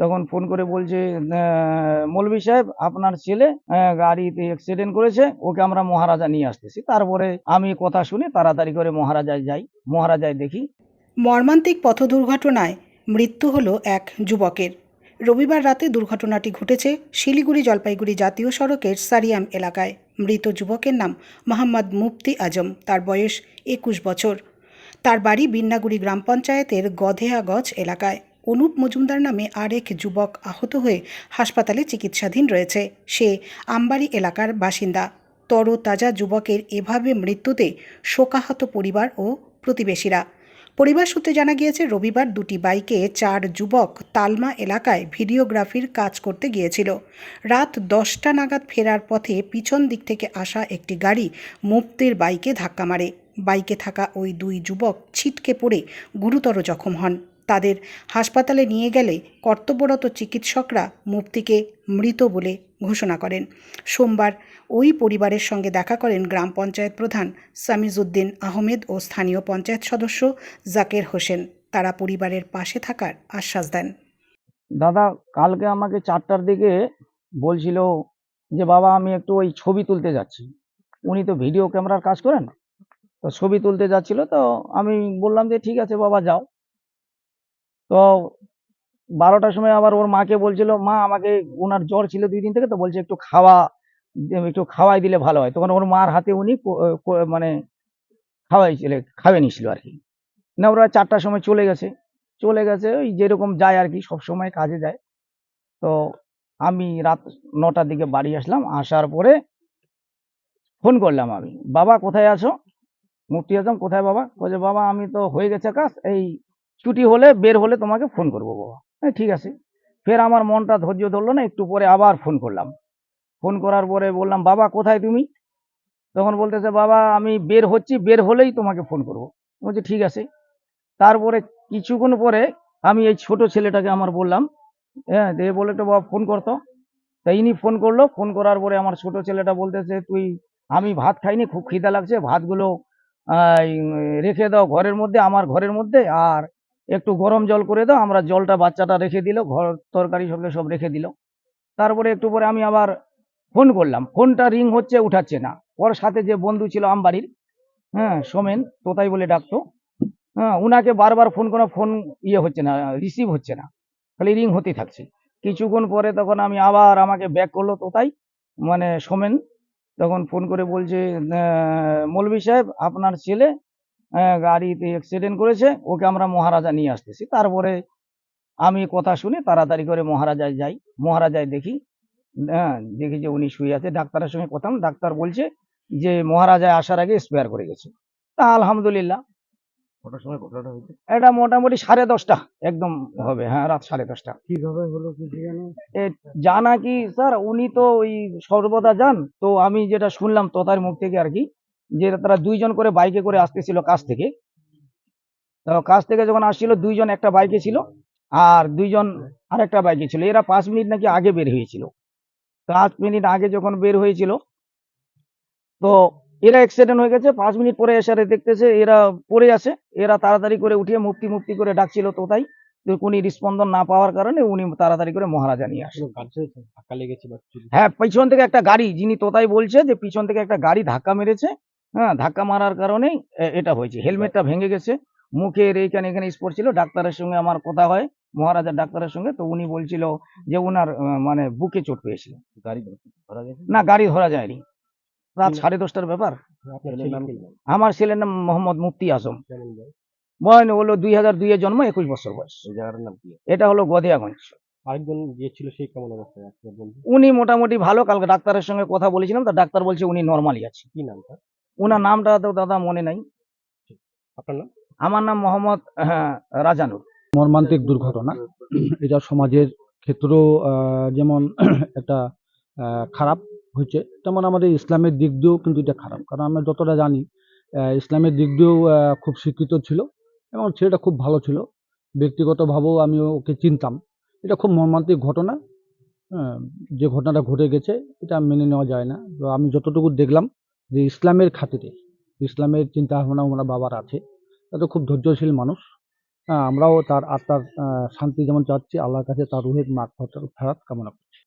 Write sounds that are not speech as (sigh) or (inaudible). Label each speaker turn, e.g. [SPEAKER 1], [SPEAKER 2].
[SPEAKER 1] তখন ফোন করে বলছে মৌলভী সাহেব, আপনার ছেলে গাড়িতে অ্যাক্সিডেন্ট করেছে, ওকে আমরা মহারাজা নিয়ে আসতেছি। তারপরে আমি কথা শুনে তাড়াতাড়ি করে মহারাজায় যাই, মহারাজায় দেখি।
[SPEAKER 2] মর্মান্তিক পথ দুর্ঘটনায় মৃত্যু হলো এক যুবকের। রবিবার রাতে দুর্ঘটনাটি ঘটেছে শিলিগুড়ি জলপাইগুড়ি জাতীয় সড়কের সারিয়াম এলাকায়। মৃত যুবকের নাম মোহাম্মদ মুফতি আজম, তার বয়স একুশ বছর। তার বাড়ি বিন্নাগুড়ি গ্রাম পঞ্চায়েতের গধেয়াগজ এলাকায়। অনুপ মজুমদার নামে আরেক যুবক আহত হয়ে হাসপাতালে চিকিৎসাধীন রয়েছে। সে আমবাড়ি এলাকার বাসিন্দা। তরতাজা যুবকের এভাবে মৃত্যুতে শোকাহত পরিবার ও প্রতিবেশীরা। পরিবার সূত্রে জানা গিয়েছে, রবিবার দুটি বাইকে চার যুবক তালমা এলাকায় ভিডিওগ্রাফির কাজ করতে গিয়েছিল। রাত দশটা নাগাদ ফেরার পথে পিছন দিক থেকে আসা একটি গাড়ি মুফতির বাইকে ধাক্কা মারে। বাইকে থাকা ওই দুই যুবক ছিটকে পড়ে গুরুতর জখম হন। তাদের হাসপাতালে নিয়ে গেলে কর্তব্যরত চিকিৎসকরা মুফতিকে মৃত বলে ঘোষণা করেন। সোমবার ওই পরিবারের সঙ্গে দেখা করেন গ্রাম পঞ্চায়েত প্রধান সামিজউদ্দিন আহমেদ ও স্থানীয় পঞ্চায়েত সদস্য জাকের হোসেন। তারা পরিবারের পাশে থাকার আশ্বাস দেন।
[SPEAKER 1] দাদা, কালকে আমাকে চারটার দিকে বলছিল যে, বাবা, আমি একটু ওই ছবি তুলতে যাচ্ছি। উনি তো ভিডিও ক্যামেরার কাজ করেন? তো ছবি তুলতে যাচ্ছিল, তো আমি বললাম যে, ঠিক আছে বাবা, যাও। তো বারোটার সময় আবার ওর মাকে বলছিল, মা, আমাকে ওনার জ্বর ছিল দুই দিন থেকে, তো বলছে একটু খাওয়া, একটু খাওয়াই দিলে ভালো হয়। তখন ওর মার হাতে উনি মানে খাওয়াইছিল খাওয়াই নিছিল আর কি। না, ওরা চারটার সময় চলে গেছে। চলে গেছে, ওই যেরকম যায় আর কি, সব সময় কাজে যায়। তো আমি রাত নটার দিকে বাড়ি আসলাম, আসার পরে ফোন করলাম আমি, বাবা, কোথায় আছো? মুফতি আজম, কোথায় বাবা? বলছে, বাবা, আমি তো হয়ে গেছে কাজ, এই ছুটি হলে বের হলে তোমাকে ফোন করব বাবা। হ্যাঁ ঠিক আছে। ফের আমার মনটা ধৈর্য ধরলো না, একটু পরে আবার ফোন করলাম। ফোন করার পরে বললাম, বাবা, কোথায় তুমি? তখন বলতেছে, বাবা, আমি বের হচ্ছি, বের হলেই তোমাকে ফোন করব। বলছে, ঠিক আছে। তারপরে কিছুক্ষণ পরে আমি এই ছোট ছেলেটাকে আমার বললাম হ্যাঁ দিয়ে বলে তো বাবা ফোন করতো। তা ইনি ফোন করল। ফোন করার পরে আমার ছোট ছেলেটা বলতেছে, তুই, আমি ভাত খাইনি, খুব খিদা লাগছে, ভাতগুলো রেখে দাও ঘরের মধ্যে, আমার ঘরের মধ্যে, আর একটু গরম জল করে দাও, আমরা জলটা বাচ্চাটা রেখে দিল, ঘর তরকারি সঙ্গে সব রেখে দিল। তারপরে একটু পরে আমি আবার ফোন করলাম। ফোনটা রিং হচ্ছে, উঠাচ্ছে না। ওর সাথে যে বন্ধু ছিল আমবাড়ির হ্যাঁ সোমেন, তোতাই বলে ডাকতো। হ্যাঁ উনাকে বারবার ফোন করা ফোন ইয়ে হচ্ছে না রিসিভ হচ্ছে না। খালি রিং হতেই থাকছে। কিছুক্ষণ পরে তখন আমি আবার আমাকে ব্যাক করল তোতাই মানে সোমেন। তখন ফোন করে বলছে মৌলভী সাহেব, আপনার ছেলে গাড়িতে অ্যাক্সিডেন্ট করেছে ওকে আমরা মহারাজা নিয়ে আসতেছি। তারপরে আমি কথা শুনে তাড়াতাড়ি করে মহারাজায় যাই। মহারাজায় দেখি হ্যাঁ দেখি যে উনি শুয়ে আছে। ডাক্তারের সঙ্গে কথা ডাক্তার বলছে যে মহারাজায় আসার আগে স্পেয়ার করে গেছে। তা আলহামদুলিল্লাহ।
[SPEAKER 3] কটার সময় ঘটনাটা হয়েছে?
[SPEAKER 1] এটা মোটামুটি সাড়ে দশটা একদম হবে হ্যাঁ রাত সাড়ে দশটা।
[SPEAKER 3] কীভাবে হলো জানা
[SPEAKER 1] কি স্যার উনি তো ওই সর্বদা যান। তো আমি যেটা শুনলাম তোতার মুখ থেকে আর কি যে তারা দুইজন করে বাইকে করে আসতেছিল কাজ থেকে। তো কাজ থেকে যখন আসছিল দুইজন একটা বাইকে ছিল আর দুইজন আরেকটা বাইকে ছিল। এরা পাঁচ মিনিট নাকি আগে বের হয়েছিল। পাঁচ মিনিট আগে যখন বের হয়েছিল তো এরা অ্যাক্সিডেন্ট হয়ে গেছে। পাঁচ মিনিট পরে এসে দেখতেছে এরা পড়ে আছে। এরা তাড়াতাড়ি করে উঠিয়ে মুক্তি মুক্তি করে ডাকছিল তো তাই। উনি রিস্পন্দন না পাওয়ার কারণে উনি তাড়াতাড়ি করে মহারাজা নিয়ে আসে
[SPEAKER 3] কোনো গাছে ধাক্কা লেগেছে বা কিছু
[SPEAKER 1] হ্যাঁ পিছন থেকে একটা গাড়ি যিনি তোতাই বলছে যে পিছন থেকে একটা গাড়ি ধাক্কা মেরেছে। হ্যাঁ ধাক্কা মারার কারণেই এটা হয়েছে। হেলমেটটা ভেঙে গেছে। মুখের এইখানে এখানে স্পট ছিল। ডাক্তারের সঙ্গে আমার কথা হয় মহারাজার ডাক্তারের সঙ্গে। তো উনি বলছিল যে উনার মানে বুকে চোট পেয়েছিল।
[SPEAKER 3] গাড়ি ধরা
[SPEAKER 1] না গাড়ি ধরা যায়নি। রাত সাড়ে দশটার ব্যাপার। আমার ছেলের নাম মোহাম্মদ মুফতি আজম?
[SPEAKER 3] বয়স
[SPEAKER 1] হলো দুই হাজার দুইয়ে জন্ম একুশ বছর বয়স। এটা হলো গদিয়াগঞ্জ।
[SPEAKER 3] আরেকজন গিয়েছিল সেই কেমন অবস্থায়
[SPEAKER 1] উনি মোটামুটি ভালো কালকে ডাক্তারের সঙ্গে কথা বলেছিলাম। তা ডাক্তার বলছে উনি নর্মালি আছে।
[SPEAKER 3] কি নাম তার
[SPEAKER 1] ওনার নামটা তো দাদা মনে নাই।
[SPEAKER 3] আপনার নাম?
[SPEAKER 1] আমার নাম মোহাম্মদ হ্যাঁ, রাজানুর।
[SPEAKER 4] মর্মান্তিক দুর্ঘটনা। এটা সমাজের ক্ষেত্রেও যেমন (clears throat) একটা খারাপ হয়েছে তেমন আমাদের ইসলামের দিক দিয়েও কিন্তু এটা খারাপ। কারণ আমরা যতটা জানি ইসলামের দিক দিয়েও খুব স্বীকৃত ছিল এবং ছেলেটা খুব ভালো ছিল। ব্যক্তিগতভাবেও আমি ওকে চিনতাম। এটা খুব মর্মান্তিক ঘটনা। হ্যাঁ, যে ঘটনাটা ঘটে গেছে এটা মেনে নেওয়া যায় না। তো আমি যতটুকু দেখলাম যে ইসলামের খাতিরে, ইসলামের চিন্তা ভাবনা ওনার বাবার আছে তো খুব ধৈর্যশীল মানুষ। আমরাও তার আত্মার শান্তি যেমন চাচ্ছি, আল্লাহর কাছে তার রুহের মাগ ফেরাত কামনা করছি